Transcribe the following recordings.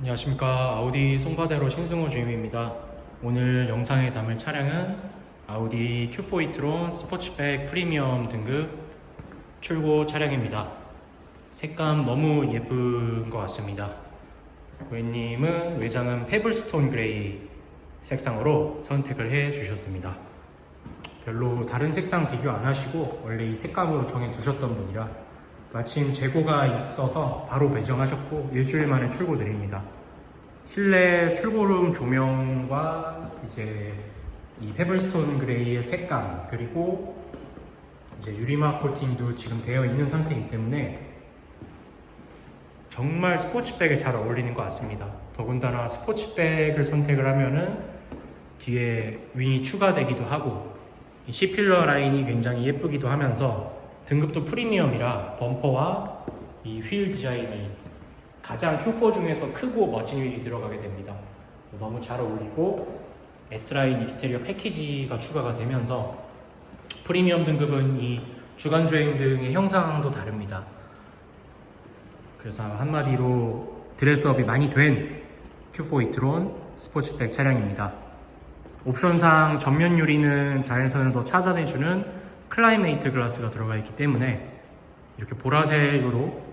안녕하십니까. 아우디 송파대로 신승호 주임입니다. 오늘 영상에 담을 차량은 아우디 Q4 이트론 스포츠백 프리미엄 등급 출고 차량입니다. 색감 너무 예쁜 것 같습니다. 고객님은 외장은 페블스톤 그레이 색상으로 선택을 해 주셨습니다. 별로 다른 색상 비교 안 하시고 원래 이 색감으로 정해 두셨던 분이라 마침 재고가 있어서 바로 배정하셨고 일주일 만에 출고 드립니다. 실내 출고룸 조명과 이제 이 페블스톤 그레이의 색감 그리고 이제 유리막 코팅도 지금 되어 있는 상태이기 때문에 정말 스포츠백에 잘 어울리는 것 같습니다. 더군다나 스포츠백을 선택을 하면은 뒤에 윙이 추가되기도 하고 이 C필러 라인이 굉장히 예쁘기도 하면서 등급도 프리미엄이라 범퍼와 이 휠 디자인이 가장 Q4 중에서 크고 멋진 휠이 들어가게 됩니다. 너무 잘 어울리고 S라인 익스테리어 패키지가 추가가 되면서 프리미엄 등급은 이 주간 주행 등의 형상도 다릅니다. 그래서 한마디로 드레스업이 많이 된 Q4 이트론 스포츠백 차량입니다. 옵션상 전면 유리는 자외선을 더 차단해주는 클라이메이트 글라스가 들어가 있기 때문에 이렇게 보라색으로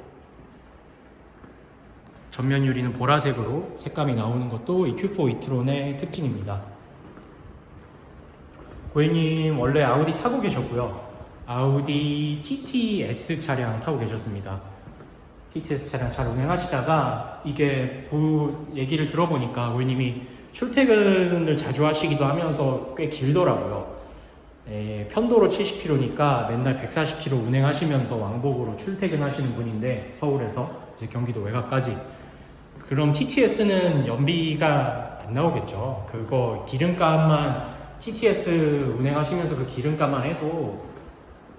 전면 유리는 보라색으로 색감이 나오는 것도 이 Q4 이트론의 특징입니다. 고객님 원래 아우디 타고 계셨고요. 아우디 TTS 차량 타고 계셨습니다. TTS 차량 잘 운행하시다가 이게 보 얘기를 들어보니까 고객님이 출퇴근을 자주 하시기도 하면서 꽤 길더라고요. 예, 편도로 70km니까 맨날 140km 운행하시면서 왕복으로 출퇴근하시는 분인데 서울에서 이제 경기도 외곽까지 그럼 TTS는 연비가 안 나오겠죠. 그거 기름값만 TTS 운행하시면서 그 기름값만 해도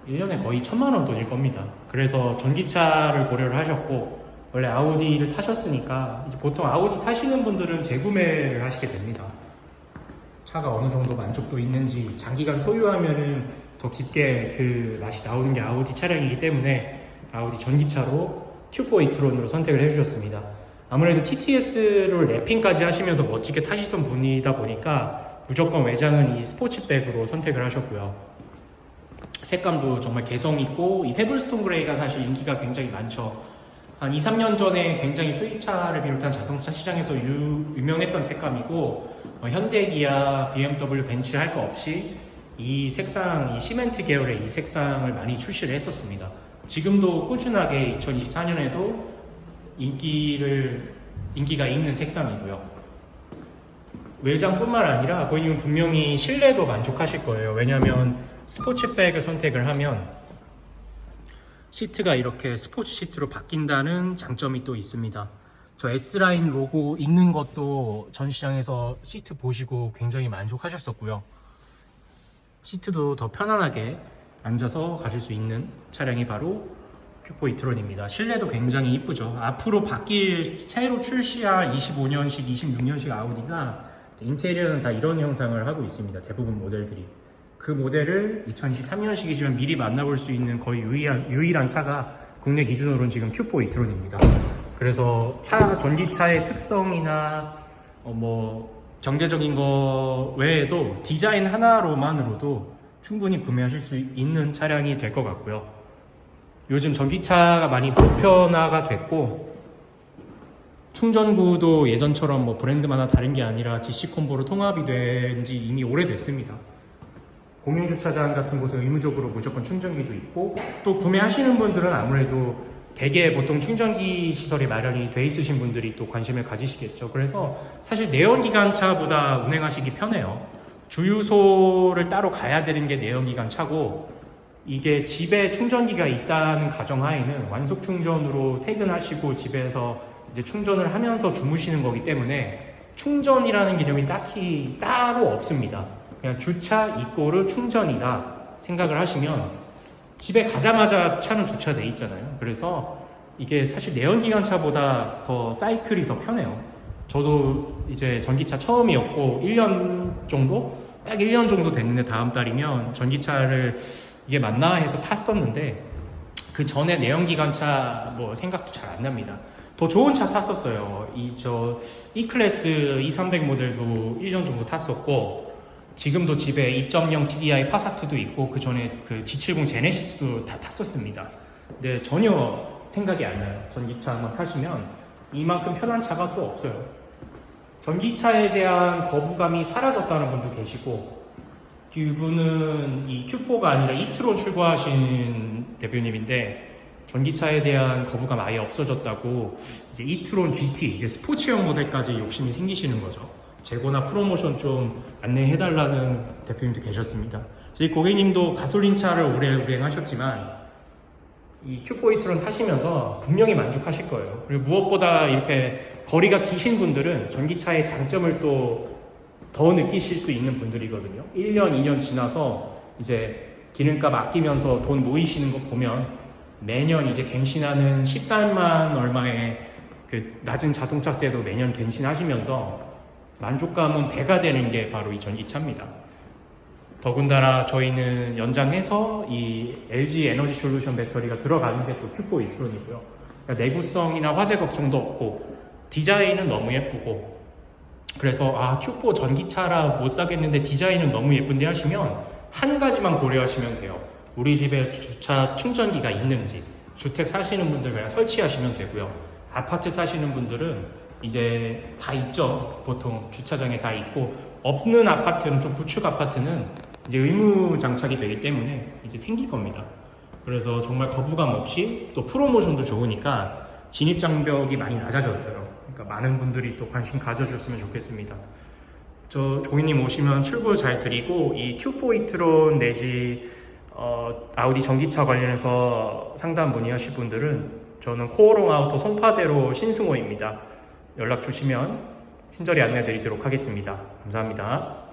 1년에 거의 천만 원 돈일 겁니다. 그래서 전기차를 고려를 하셨고 원래 아우디를 타셨으니까 이제 보통 아우디 타시는 분들은 재구매를 하시게 됩니다. 차가 어느 정도 만족도 있는지 장기간 소유하면은 더 깊게 그 맛이 나오는 게 아우디 차량이기 때문에 아우디 전기차로 Q4 이트론으로 선택을 해주셨습니다. 아무래도 TTS를 랩핑까지 하시면서 멋지게 타시던 분이다 보니까 무조건 외장은 이 스포츠백으로 선택을 하셨고요. 색감도 정말 개성 있고 이 페블스톤 그레이가 사실 인기가 굉장히 많죠. 한 2, 3년 전에 굉장히 수입차를 비롯한 자동차 시장에서 유, 유명했던 색감이고 어, 현대, 기아, BMW, 벤츠 할 거 없이 이 색상, 이 시멘트 계열의 이 색상을 많이 출시를 했었습니다. 지금도 꾸준하게 2024년에도 인기를 인기가 있는 색상이고요. 외장뿐만 아니라 고객님은 분명히 실내도 만족하실 거예요. 왜냐하면 스포츠백을 선택을 하면 시트가 이렇게 스포츠 시트로 바뀐다는 장점이 또 있습니다. 저 S라인 로고 있는 것도 전 시장에서 시트 보시고 굉장히 만족하셨었고요. 시트도 더 편안하게 앉아서 가실 수 있는 차량이 바로 큐포 이트론입니다. 실내도 굉장히 이쁘죠. 앞으로 바뀔 새로 출시할 25년식, 26년식 아우디가 인테리어는 다 이런 형상을 하고 있습니다. 대부분 모델들이. 그 모델을 2023년식이지만 미리 만나볼 수 있는 거의 유일한, 유일한 차가 국내 기준으로는 지금 Q4 이트론입니다. 그래서 차, 전기차의 특성이나 어, 뭐 경제적인 거 외에도 디자인 하나로만으로도 충분히 구매하실 수 있는 차량이 될 것 같고요. 요즘 전기차가 많이 보편화가 됐고 충전구도 예전처럼 뭐 브랜드마다 다른 게 아니라 DC 콤보로 통합이 된 지 이미 오래됐습니다. 공용주차장 같은 곳에 의무적으로 무조건 충전기도 있고 또 구매하시는 분들은 아무래도 대개 보통 충전기 시설이 마련이 돼 있으신 분들이 또 관심을 가지시겠죠. 그래서 사실 내연기관차보다 운행하시기 편해요. 주유소를 따로 가야 되는 게 내연기관 차고 이게 집에 충전기가 있다는 가정하에는 완속 충전으로 퇴근하시고 집에서 이제 충전을 하면서 주무시는 거기 때문에 충전이라는 개념이 딱히 따로 없습니다. 그냥 주차 이꼬르 충전이다 생각을 하시면 집에 가자마자 차는 주차돼 있잖아요. 그래서 이게 사실 내연기관차보다 더 사이클이 더 편해요. 저도 이제 전기차 처음이었고 1년 정도 딱 1년 정도 됐는데 다음 달이면 전기차를 이게 맞나 해서 탔었는데 그 전에 내연기관차 뭐 생각도 잘 안 납니다. 더 좋은 차 탔었어요. 이 저 E클래스 2300 모델도 1년 정도 탔었고 지금도 집에 2.0 TDI 파사트도 있고 그 전에 그 G70 제네시스도 다 탔었습니다. 근데 전혀 생각이 안 나요. 전기차 한번 타시면 이만큼 편한 차가 또 없어요. 전기차에 대한 거부감이 사라졌다는 분도 계시고 이분은 이 Q4가 아니라 이트론 출고하신 대표님인데 전기차에 대한 거부감 아예 없어졌다고 이제 이트론 GT 이제 스포츠형 모델까지 욕심이 생기시는 거죠. 재고나 프로모션 좀 안내해달라는 대표님도 계셨습니다. 저희 고객님도 가솔린 차를 오래 운행하셨지만 이 Q4 이트론 타시면서 분명히 만족하실 거예요. 그리고 무엇보다 이렇게 거리가 기신 분들은 전기차의 장점을 또 더 느끼실 수 있는 분들이거든요. 1년, 2년 지나서 이제 기름값 아끼면서 돈 모이시는 거 보면 매년 이제 갱신하는 13만 얼마의 그 낮은 자동차세도 매년 갱신하시면서 만족감은 배가 되는 게 바로 이 전기차입니다. 더군다나 저희는 연장해서 이 LG 에너지 솔루션 배터리가 들어가는 게또 Q4 이트론이고요. 그러니까 내구성이나 화재 걱정도 없고 디자인은 너무 예쁘고 그래서 아 Q4 전기차라 못 사겠는데 디자인은 너무 예쁜데 하시면 한 가지만 고려하시면 돼요. 우리 집에 주차 충전기가 있는지 주택 사시는 분들 그냥 설치하시면 되고요. 아파트 사시는 분들은 이제 다 있죠. 보통 주차장에 다 있고 없는 아파트는 좀 구축 아파트는 이제 의무 장착이 되기 때문에 이제 생길 겁니다. 그래서 정말 거부감 없이 또 프로모션도 좋으니까 진입 장벽이 많이 낮아졌어요. 그러니까 많은 분들이 또 관심 가져줬으면 좋겠습니다. 저 고객님 오시면 출고 잘 드리고 이 Q4 이트론 내지 어, 아우디 전기차 관련해서 상담 문의하실 분들은 저는 코어롱 아우토 송파대로 신승호입니다. 연락 주시면 친절히 안내 드리도록 하겠습니다. 감사합니다.